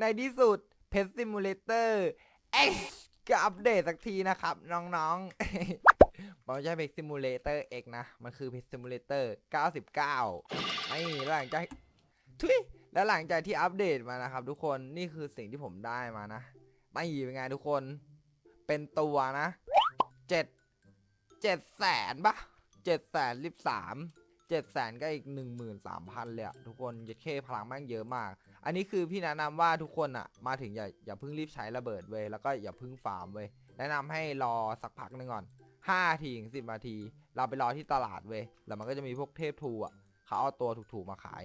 ในที่สุดเพ t ซิมูเลเตอร์ X ก็อัปเดตสักทีนะครับ น้องๆมันไม่ใช่เพ t ซิมูเลเตอร์ X นะ มันคือเพ t ซิมูเลเตอร์99ไม่แล้วหลังจากทุยแล้วหลังจากที่อัปเดตมานะครับ ทุกคนนี่คือสิ่งที่ผมได้มานะไม่เป็นไงทุกคนเป็นตัวนะเจ็ดเจ็ดแสนปะเจ็ดแสนสิบสาม เจ็ดแสนก็อีกหนึ่งหมื่นสามพันเลยอะทุกคนยัดเคพลังแม่งเยอะมาก อันนี้คือพี่แนะนำว่าทุกคนอะมาถึงอย่าอย่าเพิ่งรีบใช้ระเบิดเว้ยแล้วก็อย่าเพิ่งฟาร์มเว้ยแนะนำให้รอสักพักหนึ่งก่อนห้าทีถึงสิบนาที เราไปรอที่ตลาดเว้ยแล้วมันก็จะมีพวกเทพทูอะเขาเอาตัวถูกๆมาขาย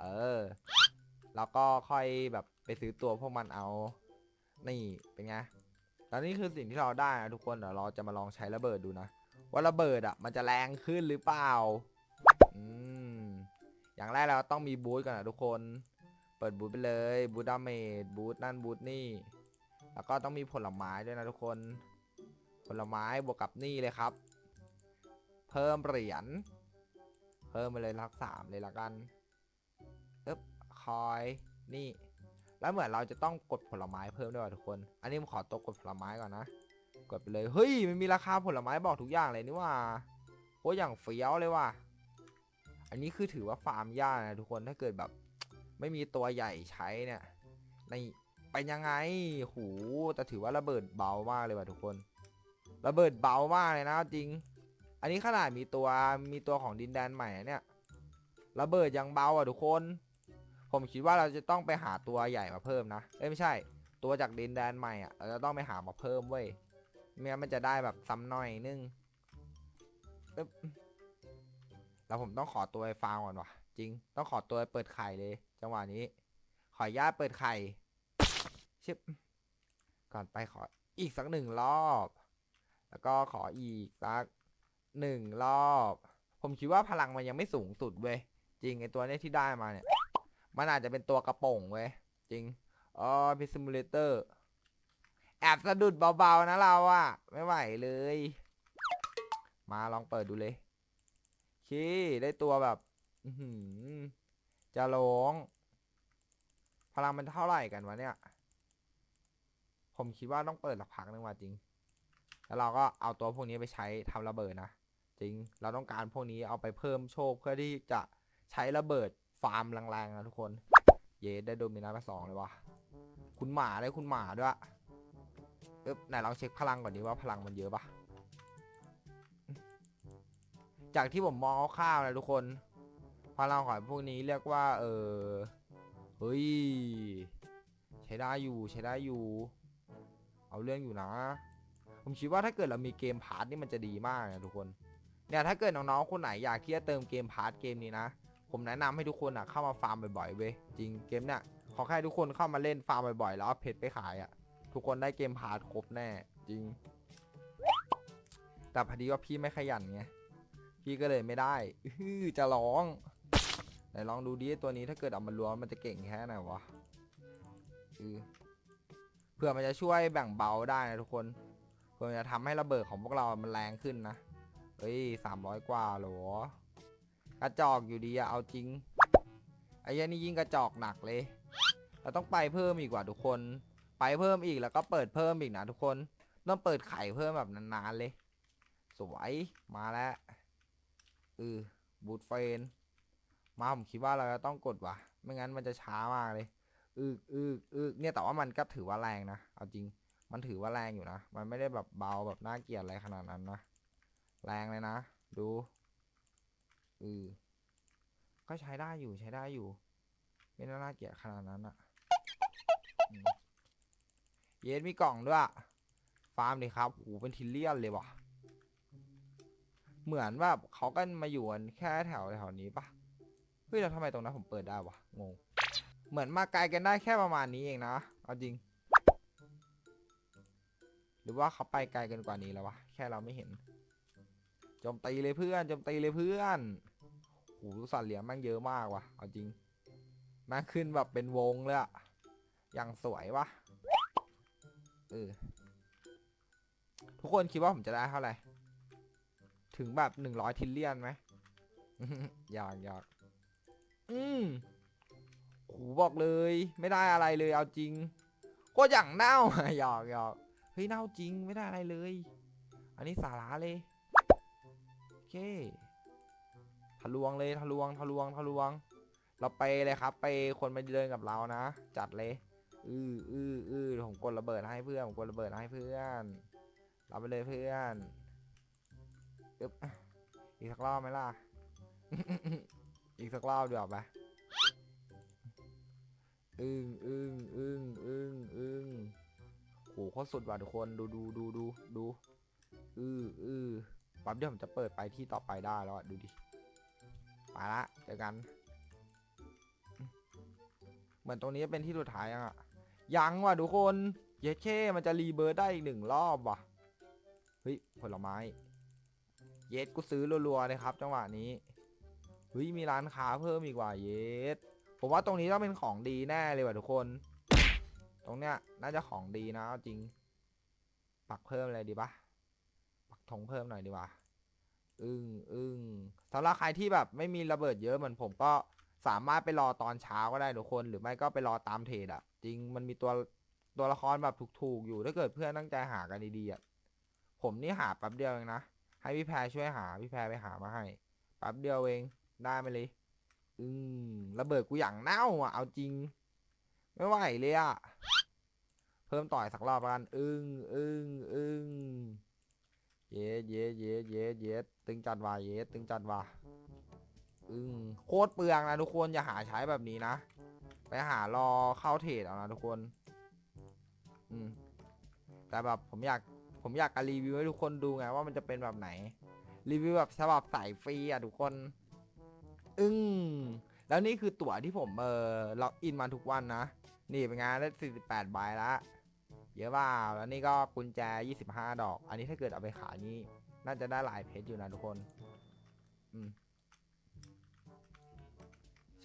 เออ แล้วก็ค่อยแบบไปซื้อตัวพวกมันเอา นี่เป็นไงแล้วนี่คือสิ่งที่เราได้นะทุกคนเดี๋ยวเราจะมาลองใช้ระเบิดดูนะว่าระเบิดอะมันจะแรงขึ้นหรือเปล่า อย่างแรกเราต้องมีบูทก่อนนะทุกคน เปิดบูทไปเลยบูทดาเมจบูทนั่นบูทนี่ แล้วก็ต้องมีผลไม้ด้วยนะทุกคน ผลไม้บวกกับนี่เลยครับ เพิ่มเหรียญเพิ่มไปเลยลักสามเลยละกันเอ๊บคอยนี่ แล้วเหมือนเราจะต้องกดผลไม้เพิ่มด้วยทุกคน อันนี้ผมขอตัวกดผลไม้ก่อนนะ กดไปเลยเฮ้ยมันมีราคาผลไม้บอกทุกอย่างเลยนี่ว่าโคตรอย่างเฟี้ยวเลยว่ะ อันนี้คือถือว่าฟาร์มยากนะทุกคนถ้าเกิดแบบ ไม่มีตัวใหญ่ใช้เนี่ยในเป็นยังไงหูแต่ถือว่าระเบิดเบามากเลยว่ะทุกคน ระเบิดเบามากเลยนะจริง อันนี้ขนาดมีตัวมีตัวของดินแดนใหม่เนี่ยระเบิดยังเบาอะทุกคน ผมคิดว่าเราจะต้องไปหาตัวใหญ่มาเพิ่มนะเอ้ยไม่ใช่ ตัวจากดินแดนใหม่อะเราจะต้องไปหามาเพิ่มเว้ยไม่งั้นมันจะได้แบบซ้ำหน่อยนึงอึ๊บ แล้วผมต้องขอตัวไปฟาร์มก่อนวะจริง ต้องขอตัวไปเปิดไข่เลย จังหวะนี้ ขออนุญาตเปิดไข่ชิบก่อนไปขออีกสักหนึ่งรอบ แล้วก็ขออีกสักหนึ่งรอบ ผมคิดว่าพลังมันยังไม่สูงสุดเว้ย จริงไอตัวเนี้ยที่ได้มาเนี่ย มันอาจจะเป็นตัวกระโป่งเว้ย จริงอ๋อพิซิมูเลเตอร์แอบสะดุดเบาๆนะเราอะไม่ไหวเลย มาลองเปิดดูเลย คีได้ตัวแบบหือจะร้องพลังมันเท่าไหร่กันวะเนี่ย ผมคิดว่าต้องเปิดสักพักนึงว่ะจริง แล้วเราก็เอาตัวพวกนี้ไปใช้ทำระเบิดนะ จริง เราต้องการพวกนี้เอาไปเพิ่มโชคเพื่อที่จะใช้ระเบิดฟาร์มแรงๆนะทุกคน เยสได้โดมินาไปสองเลยวะคุณหมาได้คุณหมาด้วยเอ๊บไหนลองเช็คพลังก่อนดีว่าพลังมันเยอะปะ จากที่ผมมองคร่าวๆนะทุกคนพลังของพวกนี้เรียกว่า เออเฮ้ยใช้ได้อยู่ใช้ได้อยู่ เอาเรื่องอยู่นะ ผมคิดว่าถ้าเกิดเรามีเกมพาร์ทนี่มันจะดีมากนะทุกคนเนี่ยถ้าเกิดน้องๆคนไหนอยากที่จะเติมเกมพาร์ทเกมนี้นะผมแนะนำให้ทุกคนอะเข้ามาฟาร์มบ่อยๆเว้ยจริงเกมเนี่ยขอแค่ทุกคนเข้ามาเล่นฟาร์มบ่อยๆแล้วเอาเพชรไปขายอะ ทุกคนได้เกมพาร์ทครบแน่จริง แต่พอดีว่าพี่ไม่ขยันไง พี่ก็เลยไม่ได้จะร้องไหนลองดูดิตัวนี้ถ้าเกิดเอามารวมมันจะเก่งแค่ไหนวะอือเพื่อมันจะช่วยแบ่งเบาได้นะทุกคนเพื่อมันจะทำให้ระเบิดของพวกเรามันแรงขึ้นนะเฮ้ยสามร้อยกว่าหรอกระจอกอยู่ดีอะเอาจริงไอ้ยันนี่ยิ่งกระจอกหนักเลย เราต้องไปเพิ่มอีกว่าทุกคน ไปเพิ่มอีกแล้วก็เปิดเพิ่มอีกนะทุกคน ต้องเปิดไข่เพิ่มแบบนานๆเลย สวยมาแล้ว เออบูทเฟนมาผมคิดว่าเราจะต้องกดว่ะ ไม่งั้นมันจะช้ามากเลยอึกอึกอึกเนี่ยแต่ว่ามันก็ถือว่าแรงนะ เอาจริง มันถือว่าแรงอยู่นะ มันไม่ได้แบบเบาแบบน่าเกลียดอะไรขนาดนั้นนะ แรงเลยนะ ดูเออก็ใช้ได้อยู่ใช้ได้อยู่ ไม่น่านาเกลียดขนาดนั้นอะเยสมีกล่องด้วย ฟาร์มดิครับโหเป็นทิลเลียนเลยว่ะ เหมือนแบบเขาก็มาอยู่กันแค่แถวแถวนี้ปะเฮ้ยแล้วทำไมตรงนั้นผมเปิดได้วะงง เหมือนมาไกลกันได้แค่ประมาณนี้เองนะเอาจริง หรือว่าเขาไปไกลกันกว่านี้แล้ววะแค่เราไม่เห็นโจมตีเลยเพื่อนโจมตีเลยเพื่อนโหสัตว์เลี้ยงแม่งเยอะมากว่ะเอาจริงแม่งขึ้นแบบเป็นวงเลยอะอย่างสวยวะเออทุกคนคิดว่าผมจะได้เท่าไหร่ ถึงแบบหนึ่งร้อยทิลเลียนไหมอยากอยากอืมโหบอกเลย ไม่ได้อะไรเลยเอาจริงโคตรอย่างเน่าหยอกหยอกเฮ้ยเน่าจริงไม่ได้อะไรเลย อันนี้สาระเลยโอเคทะลวงเลยทะลวงทะลวงทะลวง เราไปเลยครับ ไปคนมาเดินกับเรานะ จัดเลยอืออืออือผมกดระเบิดให้เพื่อนผมกดระเบิดให้เพื่อนรับไปเลยเพื่อน อึ๊บอีกสักรอบไหมล่ะ อีกสักรอบเดี๋ยวาไปอึ้งอึ้งอึ้งอึ้งอึ้งโหโคตรสุดว่ะทุกคนดูดูดูดูดูอืออือปั๊บเดี๋ยวผมจะเปิดไปที่ต่อไปได้แล้วอะดูดิไปละเจอกัน เหมือนตรงนี้จะเป็นที่สุดท้ายยังอะยังว่ะทุกคน เยสเคมันจะรีเบิร์ดได้อีกหนึ่งรอบว่ะ เฮ้ยผลไม้ เยสกูซื้อรัวๆเลยครับ จังหวะนี้เฮ้ยมีร้านค้าเพิ่มอีกว่ะเยสผมว่าตรงนี้ต้องเป็นของดีแน่เลยว่ะทุกคน ตรงเนี้ย น่าจะของดีนะจริง ปักเพิ่มอะไรดีปะปักธงเพิ่มหน่อยดีกว่าอึ้งอึ้งสำหรับใครที่แบบไม่มีระเบิดเยอะเหมือนผมก็สามารถไปรอตอนเช้าก็ได้ทุกคน หรือไม่ก็ไปรอตามเทรดอะจริงมันมีตัวตัวละครแบบถูกๆอยู่ถ้าเกิดเพื่อนตั้งใจหากันดีๆอะผมนี่หาแป๊บเดียวเองนะ ให้พี่แพรช่วยหา พี่แพรไปหามาให้แป๊บเดียวเองได้ไหมเลยอืมระเบิดกูอย่างเน่าอะเอาจริง ไม่ไหวเลยอะเพิ่มต่อยสักรอบกัน อึ้งอึ้งอึ้งเย็ดเย็ดเย็ดเย็ดเย็ดตึงจัดว่ะเย็ดตึงจัดว่ะอึ้งโคตรเปลืองนะทุกคนอย่าหาใช้แบบนี้นะ ไปหารอเข้าเทรดเอานะทุกคน อืมแต่แบบผมอยาก ผมอยากจะรีวิวให้ทุกคนดูไงว่ามันจะเป็นแบบไหน รีวิวแบบฉบับสายฟรีอะทุกคน อึ้งแล้วนี่คือตั๋วที่ผมเออล็อกอินมาทุกวันนะ นี่เป็นงานได้ 48ใบละเยอะเปล่าแล้วนี่ก็กุญแจ 25 ดอก อันนี้ถ้าเกิดเอาไปขายนี่น่าจะได้หลายเพชรอยู่นะทุกคน อืม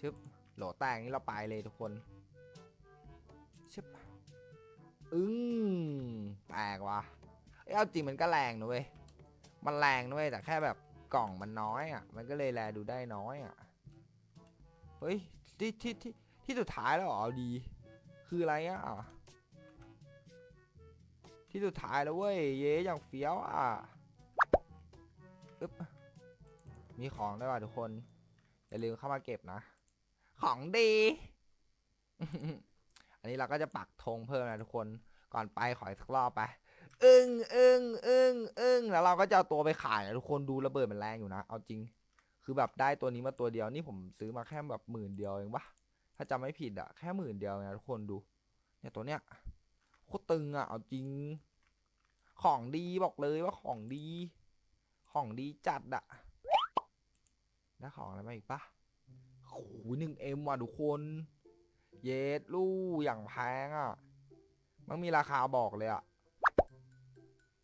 ชึบโหลแตกนี่เราไปเลยทุกคนชึบอึ้งแตกว่ะ เอ้าจริงมันก็แรงนะเว้ย มันแรงนะเว้ยแต่แค่แบบกล่องมันน้อยอะ มันก็เลยแลดูได้น้อยอะ เฮ้ยที่ที่ที่ที่สุดท้ายแล้วเหรอเอดี คืออะไรอะ ที่สุดท้ายแล้วเว้ย เย้อย่างเฟี้ยวอะอึ๊บมีของด้วยว่ะทุกคน อย่าลืมเข้ามาเก็บนะ ของดี อันนี้เราก็จะปักธงเพิ่มนะทุกคน ก่อนไปขออีกสักรอบไป อึ้งอึ้งอึ้งอึ้งแล้วเราก็จะเอาตัวไปขายนะทุกคนดูระเบิดมันแรงอยู่นะ เอาจริง คือแบบได้ตัวนี้มาตัวเดียวนี่ผมซื้อมาแค่แบบหมื่นเดียวเองปะถ้าจำไม่ผิดอะแค่หมื่นเดียวนะทุกคนดู เนี่ยตัวเนี้ยโคตรตึงอะเอาจริง ของดีบอกเลยว่าของดี ของดีจัดอะได้ของอะไรมาอีกปะโอ้โหหนึ่งเอ็มว่ะทุกคน เยสลูกอย่างแพงอะมันมีราคาบอกเลยอะ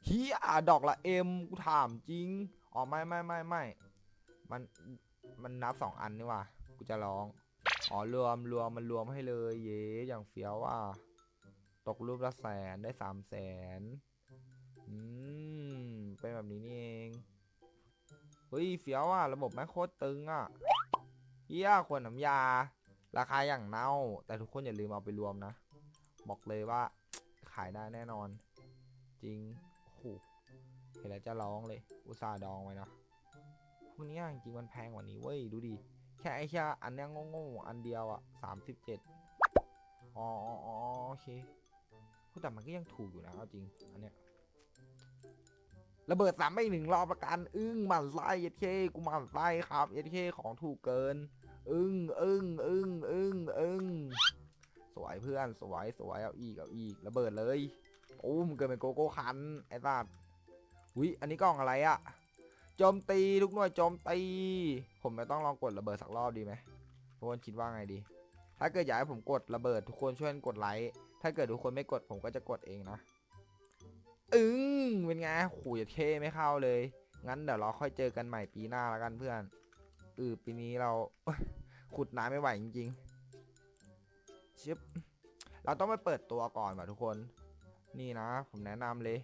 เฮียดอกละเอ็มกูถามจริง อ๋อไม่ไม่ไม่ไม่มันมันนับสองอันนี่ว่ะกูจะร้อง อ๋อรวมรวมมันรวมให้เลย เยสอย่างเฟี้ยวว่ะตกรูปละแสนได้สามแสนอืมเป็นแบบนี้นี่เองเฮ้ยเฟี้ยวอะระบบแม่โคตรตึงอะเฮียขวดน้ำยา ราคาอย่างเน่า แต่ทุกคนอย่าลืมเอาไปรวมนะ บอกเลยว่าขายได้แน่นอน จริง โหเห็นแล้วจะร้องเลย อุตส่าห์ดองไว้นะพวกนี้จริงมันแพงกว่านี้เว้ย ดูดิ แค่ไอ้แค่อันนี้ยโง่ๆอันเดียวอะสามสิบเจ็ดอ๋อโอเคพูดแต่มันก็ยังถูกอยู่นะเอาจริง อันเนี้ยระเบิดสามไปอีกหนึ่งรอบประกัน อึ้งหมันไส้เย็ดเคกูหมันไส้ครับเย็ดเคของถูกเกิน อึ้งอึ้งอึ้งอึ้งอึ้งสวยเพื่อนสวยสวยเอาอีกเอาอีกระเบิดเลย โอ้มนเกิดเป็นโกโก้คันไอ้สัตว์วิอันนี้กล้องอะไรอะโจมตีทุกหน่วยโจมตี ผมจะต้องลองกดระเบิดสักรอบดีไหมทุกคนคิดว่าไงดี ถ้าเกิดอยากให้ผมกดระเบิด ทุกคนช่วยกดไลค์ถ้าเกิดทุกคนไม่กดผมก็จะกดเองนะอึ้งเป็นไงขู่อย่าเท่ไม่เข้าเลย งั้นเดี๋ยวเราค่อยเจอกันใหม่ปีหน้าแล้วกันเพื่อนเออปีนี้เราขุดน้ำไม่ไหวจริงๆชิบเราต้องไปเปิดตัวก่อนว่ะทุกคน นี่นะ ผมแนะนำเลย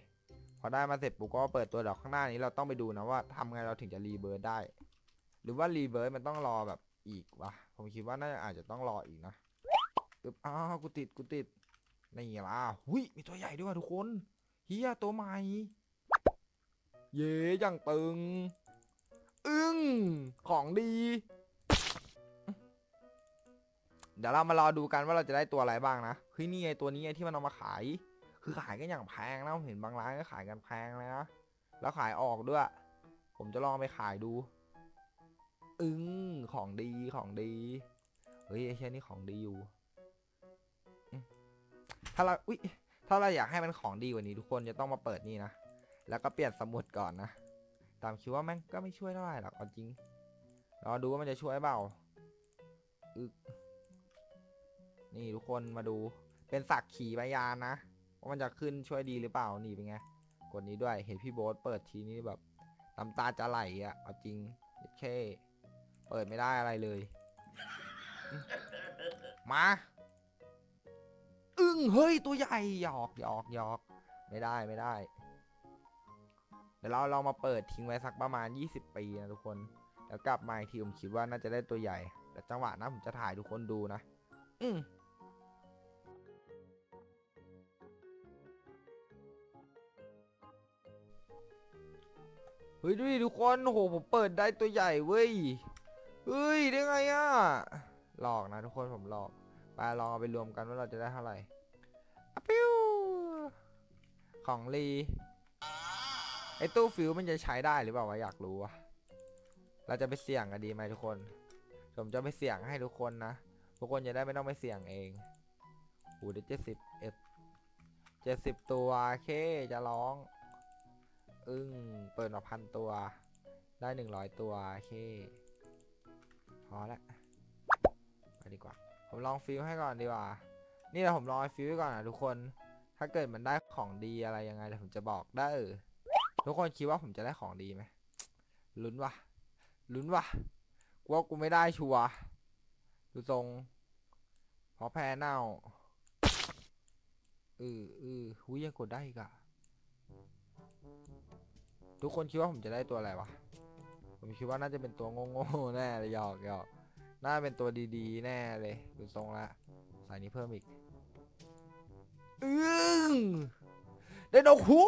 พอได้มาเสร็จปุ๊บก็เปิดตัวดอกข้างหน้านี้เราต้องไปดูนะว่าทำไงเราถึงจะรีเบิร์ดได้ หรือว่ารีเบิร์ดมันต้องรอแบบอีกวะผมคิดว่าน่าจะอาจจะต้องรออีกนะอึบอ้าวกูติดกูติดนี่ล่ะหุยมีตัวใหญ่ด้วยว่ะทุกคนเฮียตัวใหม่เย้ยังตึง อึ้งของดี เดี๋ยวเรามารอดูกันว่าเราจะได้ตัวอะไรบ้างนะเฮ้ยนี่ไงตัวนี้ไงที่มันเอามาขาย คือขายกันอย่างแพงนะผมเห็นบางร้านก็ขายกันแพงเลยนะแล้วขายออกด้วย ผมจะลองไปขายดู อึ้งของดีของดีเฮ้ยไอ้เช่นนี่ของดีอยู่ถ้าเราอุ้ยถ้าเราอยากให้มันของดีกว่านี้ทุกคนจะต้องมาเปิดนี่นะแล้วก็เปลี่ยนสมุดก่อนนะตามคิดว่าแม่งก็ไม่ช่วยเท่าไหร่หรอกจริงรอดูว่ามันจะช่วยเปล่าอึกนี่ทุกคนมาดู เป็นสักขีพยานนะ ว่ามันจะขึ้นช่วยดีหรือเปล่านี่เป็นไงกดนี้ด้วยเห็นพี่โบ๊ทเปิดทีนี้แบบน้ำตาจะไหลอะเอาจริงแค่เปิดไม่ได้อะไรเลย มา อึ้งเฮ้ยตัวใหญ่หยอกหยอกหยอกไม่ได้ไม่ได้ เดี๋ยวเราเรามาเปิดทิ้งไว้สักประมาณ 20 ปีนะทุกคน แล้วกลับมาอีกทีผมคิดว่าน่าจะได้ตัวใหญ่แต่จังหวะนั้นผมจะถ่ายทุกคนดูนะ อื เฮ้ยดูดิทุกคนโหผมเปิดได้ตัวใหญ่เว้ยเฮ้ยได้ไงอะหลอกนะทุกคนผมหลอกไปลองเอาไปรวมกันว่าเราจะได้เท่าไหร่อปิ้วของลีไอตู้ฟิวมันจะใช้ได้หรือเปล่าวะอยากรู้อะเราจะไปเสี่ยงกันดีไหมทุกคน ผมจะไปเสี่ยงให้ทุกคนนะทุกคนจะได้ไม่ต้องไปเสี่ยงเองโอ้ได้เจ็ดสิบเอ็ดเจ็ดสิบตัวเคจะร้อง อึ้ง เปิดมาพันตัว ได้หนึ่งร้อยตัวเค พอละ ไปดีกว่า ผมลองฟิลให้ก่อนดีกว่า นี่แหละผมลองฟิลไว้ก่อนนะทุกคน ถ้าเกิดมันได้ของดีอะไรยังไงเดี๋ยวผมจะบอกได้เออทุกคนคิดว่าผมจะได้ของดีไหมลุ้นวะลุ้นวะกูว่ากูไม่ได้ชัวร์ดูทรงพราะแพ้เน่าเออเออหุยยังกดได้อีกอะ ทุกคนคิดว่าผมจะได้ตัวอะไรวะ ผมคิดว่าน่าจะเป็นตัวโง่ๆแน่เลยหยอกหยอกน่าเป็นตัวดีๆ แน่เลยดูทรงละสายนี้เพิ่มอีกอึ้งได้ดอกหู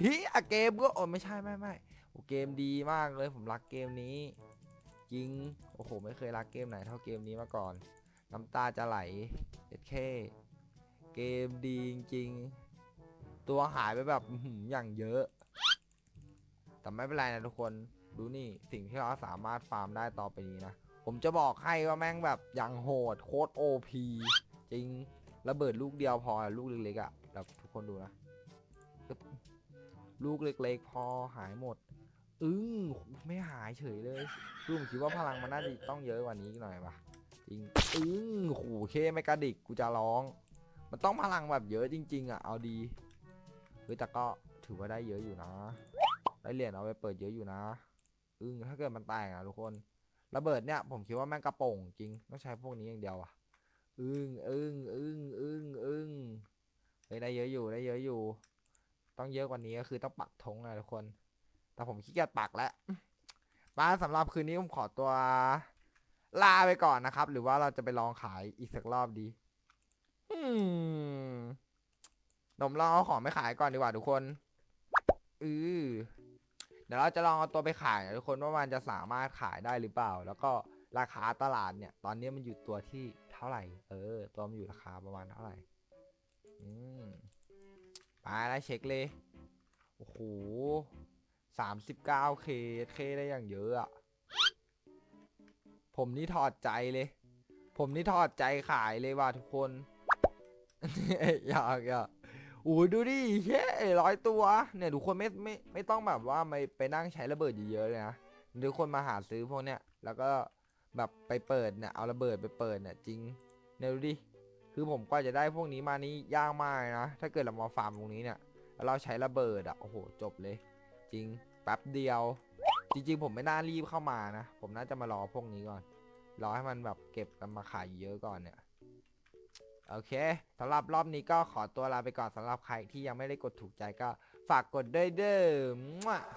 เฮียเกมก็โอ้ไม่ใช่ไม่ไม่โอ้เกมดีมากเลยผมรักเกมนี้ จริง โอ้โห ไม่เคยรักเกมไหนเท่าเกมนี้มาก่อน น้ำตาจะไหลเอ็ดเคเกมดีจริง ตัวหายไปแบบอย่างเยอะ แต่ไม่เป็นไรนะทุกคนดูนี่สิ่งที่เราสามารถฟาร์มได้ต่อไปนี้นะ ผมจะบอกให้ว่าแม่งแบบอย่างโหดโคตรโอพีจริงระเบิดลูกเดียวพอลูกเล็กๆอะ่ะแบบทุกคนดูนะ ลูกเล็กๆ พอหายหมด อึ้งไม่หายเฉยเลยคือผมคิดว่าพลังมันน่าจะต้องเยอะกว่านี้หน่อยปะจริงอึ้งขู่เคไม่กระดิกกูจะร้อง มันต้องพลังแบบเยอะจริง ๆอะเอาดีเฮ้ยแต่ก็ถือว่าได้เยอะอยู่นะ ได้เหรียญเอาไปเปิดเยอะอยู่นะอึ้งถ้าเกิดมันแตกอะทุกคนระเบิดเนี่ยผมคิดว่าแม่งกระโป่งจริงต้องใช้พวกนี้อย่างเดียวอะอึ้งอึ้งอึ้งอึ้งอึ้งเฮ้ยได้เยอะอยู่ได้เยอะอยู่ ต้องเยอะกว่านี้ก็คือต้องปักธงนะทุกคน แต่ผมขี้เกียจปักแล้วมาสำหรับคืนนี้ผมขอตัวลาไปก่อนนะครับ หรือว่าเราจะไปลองขายอีกสักรอบดีอืมผมลองเอาของไปขายก่อนดีกว่าทุกคน อือ เดี๋ยวเราจะลองเอาตัวไปขายนะทุกคนว่ามันจะสามารถขายได้หรือเปล่า แล้วก็ราคาตลาดเนี่ย ตอนนี้มันอยู่ตัวที่เท่าไหร่ เออ ตัวมันอยู่ราคาประมาณเท่าไหร่ อืมไปแล้วเช็คเลย โอ้โหสามสิบเก้าเคเคได้อย่างเยอะอะ ผมนี่ถอดใจเลย ผมนี่ถอดใจขายเลยว่ะทุกคนอยากอยาก โอ้ยดูดิแค่ร้อยตัว เนี่ยทุกคนไม่ไม่ไม่ต้องแบบว่าไม่ไปนั่งใช้ระเบิดเยอะๆเลยนะทุกคนมาหาซื้อพวกเนี้ยแล้วก็แบบไปเปิดเนี่ยเอาระเบิดไปเปิดเนี่ยจริงเนี่ยดูดิคือผมก็จะได้พวกนี้มานี้ยากมากเลยนะถ้าเกิดเรามาฟาร์มตรงนี้เนี่ยแล้วเราใช้ระเบิดอะโอ้โหจบเลย จริงแป๊บเดียว จริง ๆ ผมไม่น่ารีบเข้ามานะ ผมน่าจะมารอพวกนี้ก่อนรอให้มันแบบเก็บกันมาขายเยอะก่อนเนี่ย โอเคสำหรับรอบนี้ก็ขอตัวลาไปก่อนสำหรับใครที่ยังไม่ได้กดถูกใจก็ฝากกดด้วยเด้อ